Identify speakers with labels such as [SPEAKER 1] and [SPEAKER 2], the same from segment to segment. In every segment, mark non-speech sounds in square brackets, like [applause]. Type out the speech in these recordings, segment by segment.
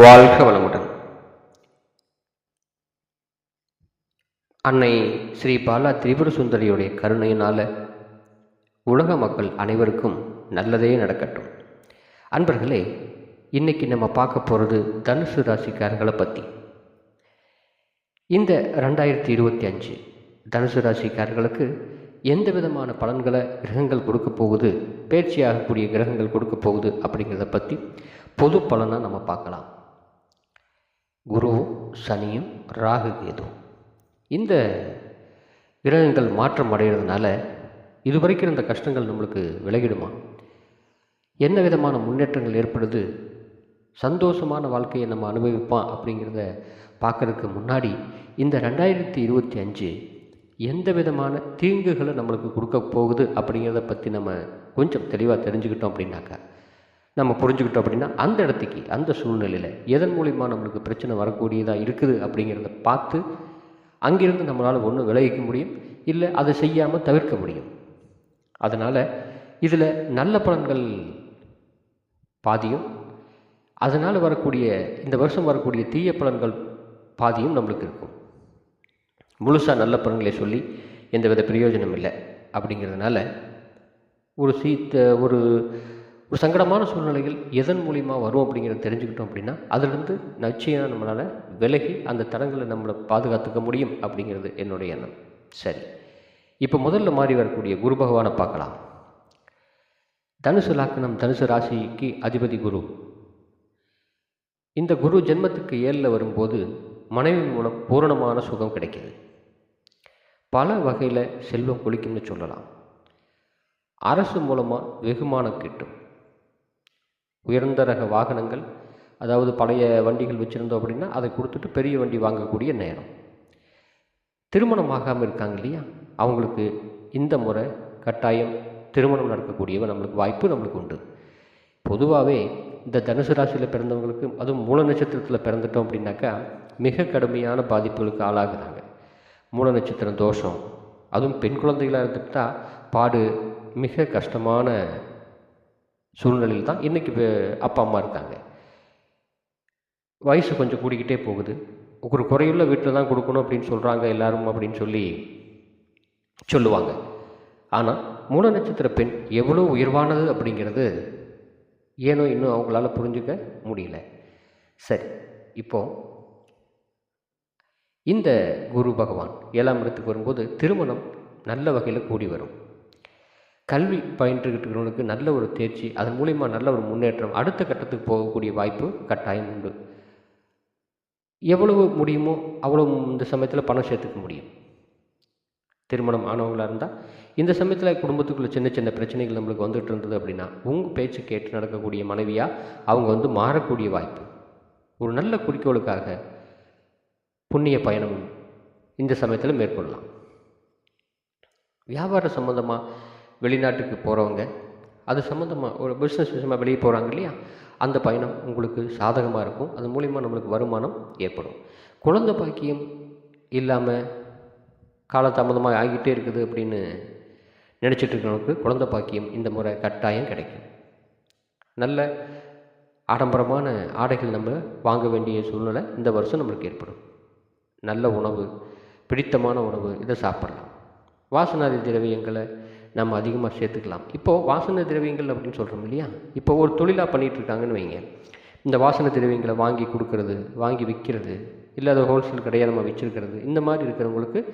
[SPEAKER 1] வாழ்க வளமுடன். அன்னை ஸ்ரீ பாலா திரிபுர சுந்தரியுடைய கருணையினால் உலக மக்கள் அனைவருக்கும் நல்லதே நடக்கட்டும். அன்பர்களே இன்னைக்கு நம்ம பார்க்க போகிறது தனுசு ராசிக்காரர்களை பற்றி இந்த ரெண்டாயிரத்தி இருபத்தி அஞ்சு தனுசு ராசிக்காரர்களுக்கு எந்த விதமான பலன்களை கிரகங்கள் கொடுக்க போகுது பேர்ச்சியாகக்கூடிய கிரகங்கள் கொடுக்க போகுது அப்படிங்கிறத பற்றி பொது பலனாக நம்ம பார்க்கலாம். குருவும் சனியும் ராகு கேதும் இந்த கிரகங்கள் மாற்றம் அடைகிறதுனால இதுவரைக்கும் இருந்த கஷ்டங்கள் நம்மளுக்கு விலகிடுமா? என்ன விதமான முன்னேற்றங்கள் ஏற்படுது? சந்தோஷமான வாழ்க்கையை நம்ம அனுபவிப்போம் அப்படிங்கிறத பார்க்குறதுக்கு முன்னாடி இந்த ரெண்டாயிரத்தி இருபத்தி அஞ்சு எந்த விதமான தீங்குகளை நம்மளுக்கு கொடுக்க போகுது அப்படிங்கிறத பற்றி நம்ம கொஞ்சம் தெளிவாக தெரிஞ்சுக்கிட்டோம் அப்படின்னாக்கா நம்ம புரிஞ்சுக்கிட்டோம் அப்படின்னா அந்த இடத்துக்கு அந்த சூழ்நிலையில் எதன் மூலிமா நம்மளுக்கு பிரச்சனை வரக்கூடியதாக இருக்குது அப்படிங்கிறத பார்த்து அங்கிருந்து நம்மளால் ஒன்று விளைவிக்க முடியும் இல்லை அதை செய்யாமல் தவிர்க்க முடியும். அதனால் இதில் நல்ல பலன்கள் பாதியும் அதனால் வரக்கூடிய இந்த வருஷம் வரக்கூடிய தீய பலன்கள் பாதியும் நம்மளுக்கு இருக்கும். முழுசாக நல்ல பலன்களை சொல்லி எந்தவித பிரயோஜனம் இல்லை அப்படிங்கிறதுனால ஒரு சீத்த ஒரு ஒரு சங்கடமான சூழ்நிலைகள் எதன் மூலிமா வரும் அப்படிங்கிறத தெரிஞ்சுக்கிட்டோம் அப்படின்னா அதிலிருந்து நிச்சயம் நம்மளால் விலகி அந்த தடங்களை நம்மளை பாதுகாத்துக்க முடியும் அப்படிங்கிறது என்னுடைய எண்ணம். சரி. இப்போ முதல்ல மாறி வரக்கூடிய குரு பகவானை பார்க்கலாம். தனுசு லாக்கணம் தனுசு ராசிக்கு அதிபதி குரு. இந்த குரு ஜென்மத்துக்கு ஏழில் வரும்போது மனைவி மூலம் பூரணமான சுகம் கிடைக்கிது. பல வகையில் செல்வம் கொளிக்கும்னு சொல்லலாம். அரசு மூலமாக வெகுமானம் கிட்டும். உயர்ந்த ரக வாகனங்கள் அதாவது பழைய வண்டிகள் வச்சுருந்தோம் அப்படின்னா அதை கொடுத்துட்டு பெரிய வண்டி வாங்கக்கூடிய நேரம். திருமணம் ஆகாமல் இருக்காங்க இல்லையா? அவங்களுக்கு இந்த முறை கட்டாயம் திருமணம் நடக்கக்கூடியவ நம்மளுக்கு வாய்ப்பு நம்மளுக்கு உண்டு. பொதுவாகவே இந்த தனுசு ராசியில் பிறந்தவங்களுக்கு அதுவும் மூல நட்சத்திரத்தில் பிறந்துட்டோம் அப்படின்னாக்கா மிக கடுமையான பாதிப்புகளுக்கு ஆளாகிறாங்க. மூல நட்சத்திரம் தோஷம் அதுவும் பெண் குழந்தைகளாக இருந்துட்டா பாடு மிக கஷ்டமான சூழ்நிலையில் தான் இன்றைக்கி அப்பா அம்மா இருக்காங்க. வயசு கொஞ்சம் கூடிக்கிட்டே போகுது. ஒரு குறையுள்ள வீட்டில் தான் கொடுக்கணும் அப்படின்னு சொல்கிறாங்க எல்லாரும் அப்படின்னு சொல்லி சொல்லுவாங்க. ஆனால் மூல நட்சத்திர பெண் எவ்வளோ உயர்வானது அப்படிங்கிறது ஏனோ இன்னும் அவங்களால புரிஞ்சுக்க முடியல. சரி இப்போ இந்த குரு பகவான் ஏழாம் இடத்துக்கு வரும்போது திருமணம் நல்ல வகையில் கூடி வரும். கல்வி பயின்றுகிட்டு இருக்கிறவனுக்கு நல்ல ஒரு தேர்ச்சி அதன் மூலிமா நல்ல ஒரு முன்னேற்றம் அடுத்த கட்டத்துக்கு போகக்கூடிய வாய்ப்பு கட்டாயம் உண்டு. எவ்வளவு முடியுமோ அவ்வளோ இந்த சமயத்தில் பணம் சேர்த்துக்க முடியும். திருமணம் ஆனவங்களாக இருந்தால் இந்த சமயத்தில் குடும்பத்துக்குள்ள சின்ன சின்ன பிரச்சனைகள் நம்மளுக்கு வந்துகிட்டு இருந்தது அப்படின்னா உங்கள் பேச்சு கேட்டு நடக்கக்கூடிய மனைவியாக அவங்க வந்து மாறக்கூடிய வாய்ப்பு. ஒரு நல்ல குறிக்கோளுக்காக புண்ணிய பயணம் இந்த சமயத்தில் மேற்கொள்ளலாம். வியாபார சம்மந்தமாக வெளிநாட்டுக்கு போகிறவங்க அது சம்மந்தமாக ஒரு பிஸ்னஸ் விஷயமாக வெளியே போகிறாங்க இல்லையா? அந்த பயணம் உங்களுக்கு சாதகமாக இருக்கும். அது மூலிமா நம்மளுக்கு வருமானம் ஏற்படும். குழந்தை பாக்கியம் இல்லாமல் காலதாமதமாக ஆகிட்டே இருக்குது அப்படின்னு நினச்சிட்டு இருக்கிறவங்களுக்கு குழந்த பாக்கியம் இந்த முறை கட்டாயம் கிடைக்கும். நல்ல ஆடம்பரமான ஆடைகள் நம்ம வாங்க வேண்டிய சூழ்நிலை இந்த வருஷம் நம்மளுக்கு ஏற்படும். நல்ல உணவு பிடித்தமான உணவு இதை சாப்பிட்லாம். வாசனாதி திரவியங்களை நம்ம அதிகமாக சேர்த்துக்கலாம். இப்போது வாசனை திரவியங்கள் அப்படின்னு சொல்கிறோம் இல்லையா? இப்போ ஒரு தொழிலாக பண்ணிகிட்ருக்காங்கன்னு வைங்க. இந்த வாசனை திரவியங்களை வாங்கி கொடுக்கறது வாங்கி விற்கிறது இல்லை அதை ஹோல்சேல் கடையாக நம்ம வச்சுருக்கிறது இந்த மாதிரி இருக்கிறவங்களுக்கு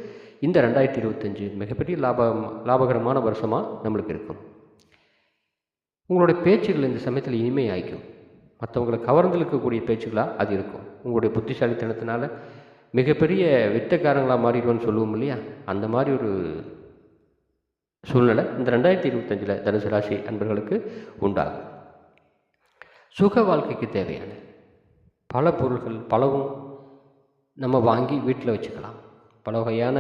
[SPEAKER 1] இந்த ரெண்டாயிரத்தி இருபத்தஞ்சு மிகப்பெரிய லாபம் லாபகரமான வருஷமாக நம்மளுக்கு இருக்கும். உங்களுடைய பேச்சுகள் இந்த சமயத்தில் இனிமை ஆயிக்கும். மற்றவங்களை கவர்ந்து இருக்கக்கூடிய பேச்சுகளாக அது இருக்கும். உங்களுடைய புத்திசாலித்தனத்தினால மிகப்பெரிய வித்தக்காரங்களாக மாறிடுவோன்னு சொல்லுவோம் இல்லையா? அந்த மாதிரி ஒரு சூழ்நிலை இந்த ரெண்டாயிரத்தி இருபத்தஞ்சில் தனுசு ராசி அன்பர்களுக்கு உண்டாகும். சுக வாழ்க்கைக்கு தேவையான பல பொருள்கள் பலவும் நம்ம வாங்கி வீட்டில் வச்சுக்கலாம். பல வகையான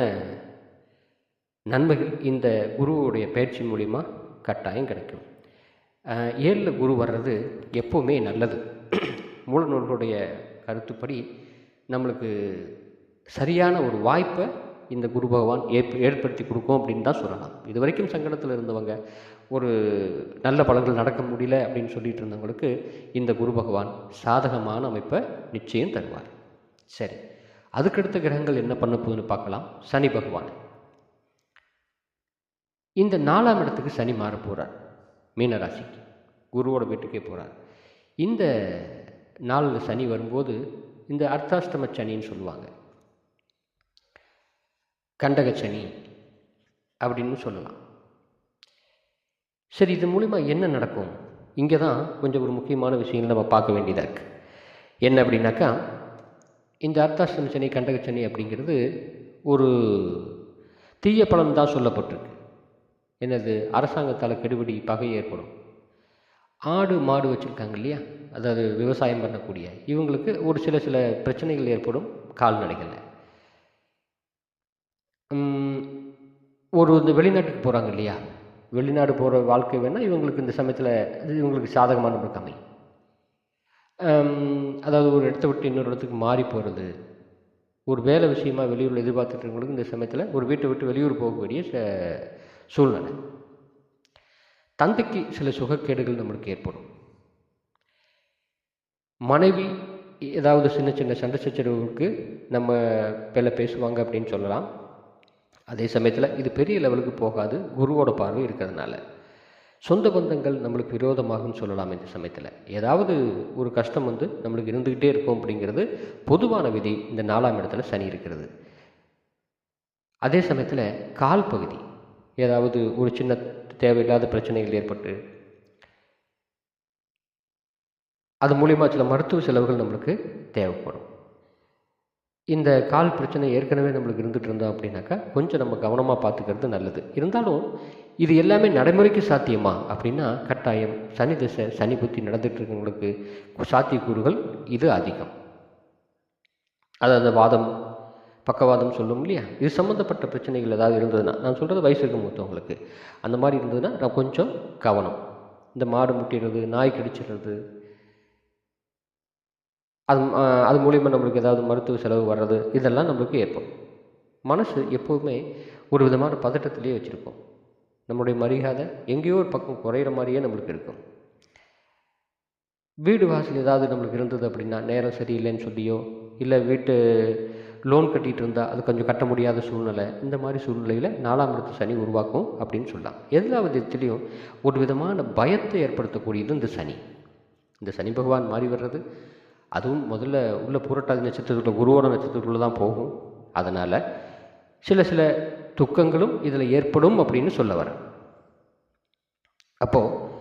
[SPEAKER 1] நன்மைகள் இந்த குருவுடைய பயிற்சி மூலிமா கட்டாயம் கிடைக்கும். ஏழில் குரு வர்றது எப்போவுமே நல்லது. மூலநூல்களுடைய கருத்துப்படி நம்மளுக்கு சரியான ஒரு வாய்ப்பை இந்த குரு பகவான் ஏற் ஏற்படுத்தி கொடுக்கும் அப்படின்னு தான் சொல்லலாம். இது வரைக்கும் சங்கடத்தில் இருந்தவங்க ஒரு நல்ல பலன்கள் நடக்க முடியல அப்படின்னு சொல்லிட்டு இருந்தவங்களுக்கு இந்த குரு பகவான் சாதகமான அமைப்பை நிச்சயம் தருவார். சரி அதுக்கடுத்த கிரகங்கள் என்ன பண்ண போகுதுன்னு பார்க்கலாம். சனி பகவான். இந்த நாலாம் இடத்துக்கு சனி மாற போகிறார் மீனராசிக்கு. குருவோட வீட்டுக்கே போகிறார் இந்த நாளில் சனி வரும்போது இந்த அர்த்தாஷ்டம சனின்னு சொல்லுவாங்க. கண்டக சனி அப்படின்னு சொல்லலாம். சரி இது மூலிமா என்ன நடக்கும்? இங்கே தான் கொஞ்சம் ஒரு முக்கியமான விஷயங்கள் நம்ம பார்க்க வேண்டியதாக இருக்குது என்ன அப்படின்னாக்கா இந்த அர்த்தாஷ்டம சனி கண்டக சனி அப்படிங்கிறது ஒரு தீய பலன் தான் சொல்லப்பட்டிருக்கு. என்னது? அரசாங்கத்தால் கெடுபிடி பகை ஏற்படும். ஆடு மாடு வச்சுருக்காங்க இல்லையா? அதாவது விவசாயம் பண்ணக்கூடிய இவங்களுக்கு ஒரு சில சில பிரச்சனைகள் ஏற்படும் கால்நடைகளில். ஒரு இந்த வெளிநாட்டுக்கு போகிறாங்க இல்லையா? வெளிநாடு போகிற வாழ்க்கை வேணால் இவங்களுக்கு இந்த சமயத்தில் இது இவங்களுக்கு சாதகமான ஒரு கம்மி அதாவது ஒரு இடத்த விட்டு இன்னொரு இடத்துக்கு மாறி போகிறது ஒரு வேலை விஷயமா வெளியூரில் எதிர்பார்த்துட்டு இருக்கவங்களுக்கு இந்த சமயத்தில் ஒரு வீட்டை விட்டு வெளியூர் போகக்கூடிய ச- சூழ்நிலை. தந்தைக்கு சில சுகக்கேடுகள் நம்மளுக்கு ஏற்படும். மனைவி ஏதாவது சின்ன சின்ன சண்டை சச்சரவுகளுக்கு நம்ம பேல பேசுவாங்க அப்படின்னு சொல்லலாம். அதே சமயத்தில் இது பெரிய லெவலுக்கு போகாது குருவோட பார்வை இருக்கிறதுனால. சொந்த பந்தங்கள் நம்மளுக்கு விரோதமாகும்னு சொல்லலாம் இந்த சமயத்தில். ஏதாவது ஒரு கஷ்டம் வந்து நம்மளுக்கு இருந்துக்கிட்டே இருக்கும் அப்படிங்கிறது பொதுவான விதி இந்த நாலாம் இடத்துல சனி இருக்கிறது. அதே சமயத்தில் கால் பகுதி ஏதாவது ஒரு சின்ன தேவையில்லாத பிரச்சனைகள் ஏற்பட்டு அது மூலிமா சில மருத்துவ செலவுகள் நம்மளுக்கு தேவைப்படும். இந்த கால் பிரச்சனை ஏற்கனவே நம்மளுக்கு இருந்துகிட்டு இருந்தோம் அப்படின்னாக்கா கொஞ்சம் நம்ம கவனமாக பார்த்துக்கிறது நல்லது. இருந்தாலும் இது எல்லாமே நடைமுறைக்கு சாத்தியமா அப்படின்னா கட்டாயம் சனி திசை சனி புத்தி நடந்துட்டு இருக்கவங்களுக்கு சாத்தியக்கூறுகள் இது அதிகம். அதாவது வாதம் பக்கவாதம் சொல்லும் இல்லையா? இது சம்மந்தப்பட்ட பிரச்சனைகள் ஏதாவது இருந்ததுன்னா நான் சொல்கிறது வயசுக்கு மூத்தவங்களுக்கு அந்த மாதிரி இருந்ததுன்னா நான் கொஞ்சம் கவனம். இந்த மாடு முட்டிடுறது நாய் கடிச்சிடுறது அது அது மூலிமா நம்மளுக்கு ஏதாவது மருத்துவ செலவு வர்றது இதெல்லாம் நம்மளுக்கு ஏற்படும். மனசு எப்போவுமே ஒரு விதமான பதட்டத்திலேயே வச்சுருப்போம் நம்மளுடைய மரியாதை எங்கேயோ ஒரு பக்கம் குறையிற மாதிரியே நம்மளுக்கு இருக்கும். வீடு வாசல் ஏதாவது நம்மளுக்கு இருந்தது அப்படின்னா நேரம் சரியில்லைன்னு சொல்லியோ இல்லை வீட்டு லோன் கட்டிகிட்டு இருந்தால் அது கொஞ்சம் கட்ட முடியாத சூழ்நிலை இந்த மாதிரி சூழ்நிலையில் நாலாம் இடத்து சனி உருவாக்கும் அப்படின்னு சொல்லலாம். எல்லா விதத்துலேயும் ஒரு விதமான பயத்தை ஏற்படுத்தக்கூடியது இந்த சனி. இந்த சனி பகவான் மாறி வர்றது அதுவும் முதல்ல உள்ள புரட்டாதி நட்சத்திரத்துக்குள்ள குருவோட நட்சத்திரத்துக்குள்ள தான் போகும். அதனால் சில சில துக்கங்களும் இதில் ஏற்படும் அப்படின்னு சொல்ல வரேன். அப்போது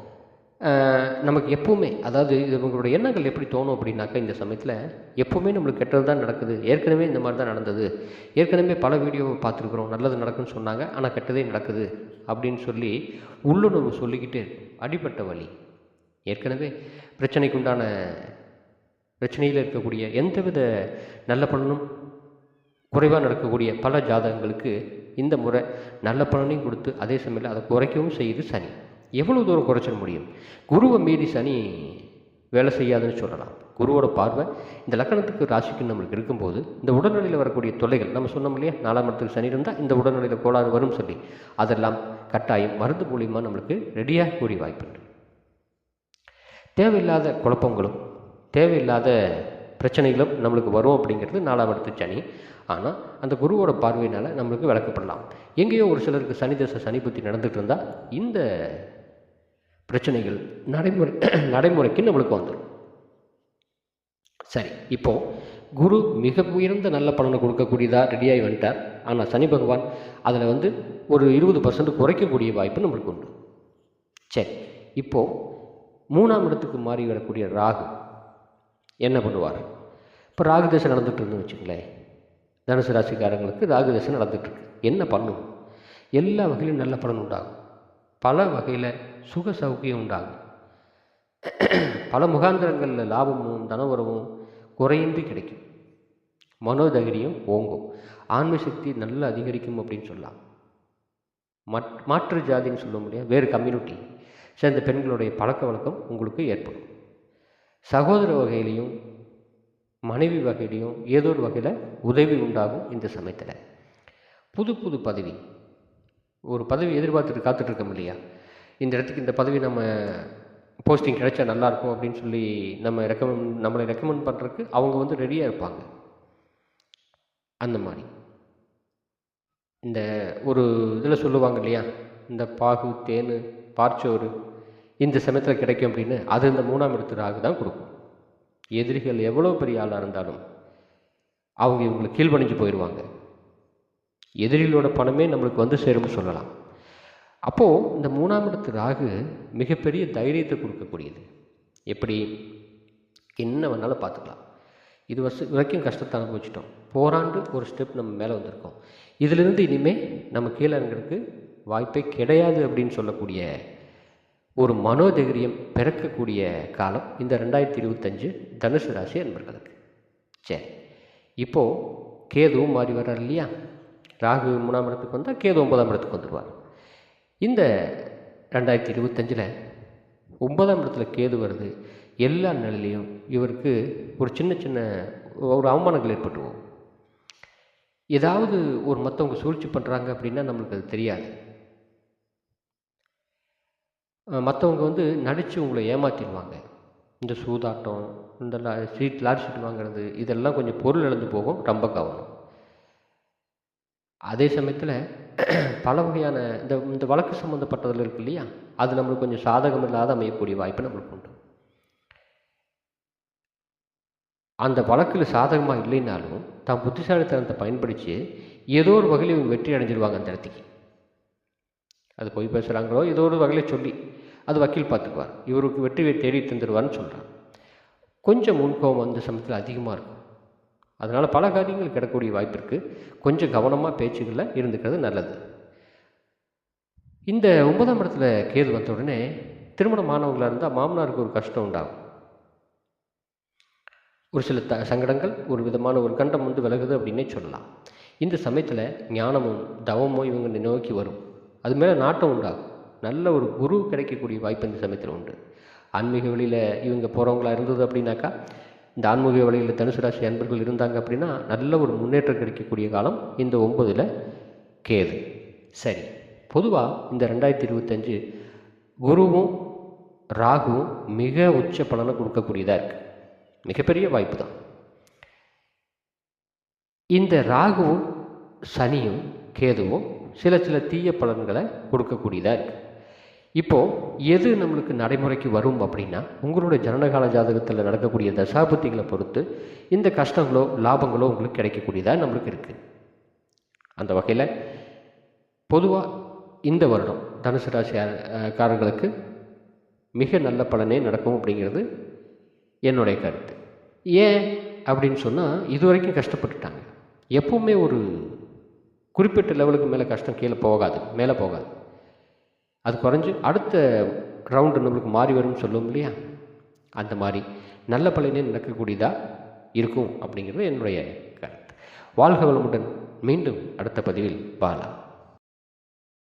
[SPEAKER 1] நமக்கு எப்போவுமே அதாவது இது எண்ணங்கள் எப்படி தோணும் அப்படின்னாக்கா இந்த சமயத்தில் எப்போவுமே நம்மளுக்கு கெட்டது தான் நடக்குது. ஏற்கனவே இந்த மாதிரி தான் நடந்தது. ஏற்கனவே பல வீடியோவை பார்த்துருக்குறோம். நல்லது நடக்குன்னு சொன்னாங்க. ஆனால் கெட்டதே நடக்குது அப்படின்னு சொல்லி உள்ளுணர்வு சொல்லிக்கிட்டே இருக்கும் அடிப்பட்ட வழி. ஏற்கனவே பிரச்சனைக்கு உண்டான பிரச்சனையில் இருக்கக்கூடிய எந்தவித நல்ல பலனும் குறைவாக நடக்கக்கூடிய பல ஜாதகங்களுக்கு இந்த முறை நல்ல பலனையும் கொடுத்து அதே சமயத்தில் அதை குறைக்கவும் செய்யுது சனி. எவ்வளோ தூரம் குறைச்சிட முடியும்? குருவை மீறி சனி வேலை செய்யாதுன்னு சொல்லலாம். குருவோட பார்வை இந்த லக்கணத்துக்கு ராசிக்கு நம்மளுக்கு இருக்கும்போது இந்த உடல்நிலையில் வரக்கூடிய தொல்லைகள் நம்ம சொன்னோம் இல்லையா? நாலாம் இடத்துக்கு சனி இருந்தால் இந்த உடல்நிலையில் கோளாறு வரும் சொல்லி அதெல்லாம் கட்டாயம் மருந்து மூலியமாக நம்மளுக்கு ரெடியாக கூடிய வாய்ப்பு தேவையில்லாத குழப்பங்களும் தேவையில்லாத பிரச்சனைகளும் நம்மளுக்கு வரும் அப்படிங்கிறது நாலாம் இடத்து சனி. ஆனால் அந்த குருவோட பார்வையினால் நம்மளுக்கு விளக்கப்படலாம். எங்கேயோ ஒரு சிலருக்கு சனி தசை சனி புத்தி நடந்துட்டு இருந்தால் இந்த பிரச்சனைகள் நடைமுறை நடைமுறைக்கு நம்மளுக்கு வந்துடும் சரி இப்போ குரு மிக உயர்ந்த நல்ல பலனை கொடுக்கக்கூடியதாக ரெடியாகி வந்துட்டார். ஆனால் சனி பகவான் அதில் வந்து ஒரு இருபது பர்சன்ட் குறைக்கக்கூடிய வாய்ப்பு நம்மளுக்கு உண்டு. சரி இப்போது மூணாம் இடத்துக்கு மாறி வரக்கூடிய ராகு என்ன பண்ணுவார்? இப்போ ராகு தசை வச்சுங்களேன் தனுசு ராசிக்காரங்களுக்கு ராகு நடந்துகிட்ருக்கு என்ன பண்ணும்? எல்லா வகையிலும் நல்ல பலன் உண்டாகும். பல வகையில் சுக சௌக்கியம் உண்டாகும். பல முகாந்திரங்களில் லாபமும் தனவரவும் குறையின்றி கிடைக்கும். மனோதைரியம் ஓங்கும். ஆன்ம சக்தி நல்லா அதிகரிக்கும் அப்படின்னு சொல்லலாம். மட் மாற்று ஜாதின்னு சொல்ல முடியாது. வேறு கம்யூனிட்டி. சேர்ந்த பெண்களுடைய பழக்க வழக்கம் உங்களுக்கு ஏற்படும். சகோதர வகையிலையும் மனைவி வகையிலையும் ஏதோ ஒரு வகையில் உதவி உண்டாகும் இந்த சமயத்தில். புது புது பதவி. ஒரு பதவி எதிர்பார்த்துட்டு காத்துட்ருக்கோம் இல்லையா? இந்த இடத்துக்கு இந்த பதவி நம்ம போஸ்டிங் கிடைச்சா நல்லாயிருக்கும் அப்படின்னு சொல்லி நம்ம ரெக்கமெண்ட் நம்மளை ரெக்கமெண்ட் பண்ணுறதுக்கு அவங்க வந்து ரெடியாக இருப்பாங்க. அந்த மாதிரி. இந்த ஒரு இதில் சொல்லுவாங்க இல்லையா? இந்த பாகு தேன் பார்ச்சோறு இந்த சமயத்தில் கிடைக்கும் அப்படின்னு அது இந்த மூணாம் இடத்து ராகு தான் கொடுக்கும். எதிரிகள் எவ்வளோ பெரிய ஆளாக இருந்தாலும் அவங்க இவங்களை கீழ்பணிஞ்சு போயிடுவாங்க எதிரிகளோட பணமே நம்மளுக்கு வந்து சேரும்னு சொல்லலாம். அப்போது இந்த மூணாம் இடத்து ராகு மிகப்பெரிய தைரியத்தை கொடுக்கக்கூடியது. எப்படி? என்ன வேணாலும் பார்த்துக்கலாம். இது வருஷம் வரைக்கும் கஷ்டத்தை அனுபவிச்சிட்டோம். போராண்டு ஒரு ஸ்டெப் நம்ம மேலே வந்திருக்கோம். இதிலிருந்து இனிமேல் நம்ம கீழே இறங்குறதுக்கு வாய்ப்பே கிடையாது அப்படின்னு சொல்லக்கூடிய ஒரு மனோதைரியம் பிறக்கக்கூடிய காலம் இந்த ரெண்டாயிரத்தி இருபத்தஞ்சு தனுசு ராசி என்பர்களுக்கு சரி இப்போது கேதுவும் மாறி வர்றார் இல்லையா? ராகு மூணாம் இடத்துக்கு வந்தால் கேது ஒன்பதாம் இடத்துக்கு வந்துடுவார் இந்த ரெண்டாயிரத்தி இருபத்தஞ்சில் ஒன்பதாம் இடத்துல கேது வருது. எல்லா நிலையிலையும் இவருக்கு ஒரு சின்ன சின்ன ஒரு அவமானங்கள் ஏற்பட்டுவோம் ஏதாவது ஒரு மற்றவங்க சூழ்ச்சி பண்ணுறாங்க அப்படின்னா நம்மளுக்கு அது தெரியாது. மற்றவங்க வந்து நடித்து உங்களை ஏமாற்றிடுவாங்க இந்த சூதாட்டம் இந்த சீட் லாரி சீட் வாங்குறது இதெல்லாம் கொஞ்சம் பொருள் இழந்து போகும் ரொம்ப கவனம். அதே சமயத்தில் [clears throat] பல வகையான இந்த இந்த வழக்கு சம்மந்தப்பட்டதில் இருக்கு இல்லையா? அது நம்மளுக்கு கொஞ்சம் சாதகம் இல்லாத அமையக்கூடிய வாய்ப்பு நம்மளுக்கு உண்டு. அந்த வழக்கில் சாதகமாக இல்லைனாலும் தான் புத்திசாலித்தனத்தை பயன்படுத்தி ஏதோ ஒரு வகையில் இவங்க வெற்றி அடைஞ்சிருவாங்க அந்த இடத்துக்கு. அது பொய் பேசுகிறாங்களோ ஏதோ ஒரு வகையில் சொல்லி அது வக்கீல் பார்த்துக்குவார். இவருக்கு வெற்றியை தேடி தந்துடுவார்னு சொல்கிறான் கொஞ்சம் முன்கோபம் அந்த சமயத்தில் அதிகமாக இருக்கும். அதனால் பல காரியங்கள் கிடக்கூடிய வாய்ப்பு இருக்குது கொஞ்சம் கவனமாக பேச்சுகளில் இருந்துக்கிறது நல்லது. இந்த ஒன்பதாம் இடத்துல கேது வந்த உடனே திருமணம் மாணவர்களாக இருந்தால் மாமனாருக்கு ஒரு கஷ்டம் உண்டாகும். ஒரு சில த சங்கடங்கள் ஒரு விதமான ஒரு கண்டம் வந்து விலகுது அப்படின்னே சொல்லலாம். இந்த சமயத்தில் ஞானமும் தவமும் இவங்க நோக்கி வரும். அது மேலே நாட்டம் உண்டாகும். நல்ல ஒரு குரு கிடைக்கக்கூடிய வாய்ப்பு இந்த சமயத்தில் உண்டு. ஆன்மீக வழியில் இவங்க போகிறவங்களா இருந்தது அப்படின்னாக்கா இந்த ஆன்மீக வழியில் தனுசு ராசி அன்பர்கள் இருந்தாங்க அப்படின்னா நல்ல ஒரு முன்னேற்றம் கிடைக்கக்கூடிய காலம் இந்த ஒம்பதில் கேது. சரி பொதுவாக இந்த ரெண்டாயிரத்தி இருபத்தஞ்சு குருவும் ராகுவும் மிக உச்ச பலனை கொடுக்கக்கூடியதாக இருக்குது மிகப்பெரிய வாய்ப்பு தான். இந்த ராகுவும் சனியும் கேதுவும் சில சில தீய பலன்களை கொடுக்கக்கூடியதாக இருக்குது இப்போது எது நம்மளுக்கு நடைமுறைக்கு வரும் அப்படின்னா உங்களுடைய ஜனனகால ஜாதகத்தில் நடக்கக்கூடிய தசாபத்திகளை பொறுத்து இந்த கஷ்டங்களோ லாபங்களோ உங்களுக்கு கிடைக்கக்கூடியதாக நம்மளுக்கு இருக்குது அந்த வகையில் பொதுவாக இந்த வருடம் தனுசு ராசி காரர்களுக்கு மிக நல்ல பலனே நடக்கும் அப்படிங்கிறது என்னுடைய கருத்து. ஏன் அப்படின்னு சொன்னால் இது வரைக்கும் கஷ்டப்பட்டுட்டாங்க. எப்பவுமே ஒரு குறிப்பிட்ட லெவலுக்கு மேலே கஷ்டம் கீழே போகாது மேலே போகாது. அது குறைஞ்சி அடுத்த ரவுண்டு நம்மளுக்கு மாறி வரும்னு சொல்லுவோம் இல்லையா? அந்த மாதிரி நல்ல பலனே நடக்கக்கூடியதாக இருக்கும் அப்படிங்கிறது என்னுடைய கருத்து. வாழ்க வளமுடன். மீண்டும் அடுத்த பதிவில் பாலா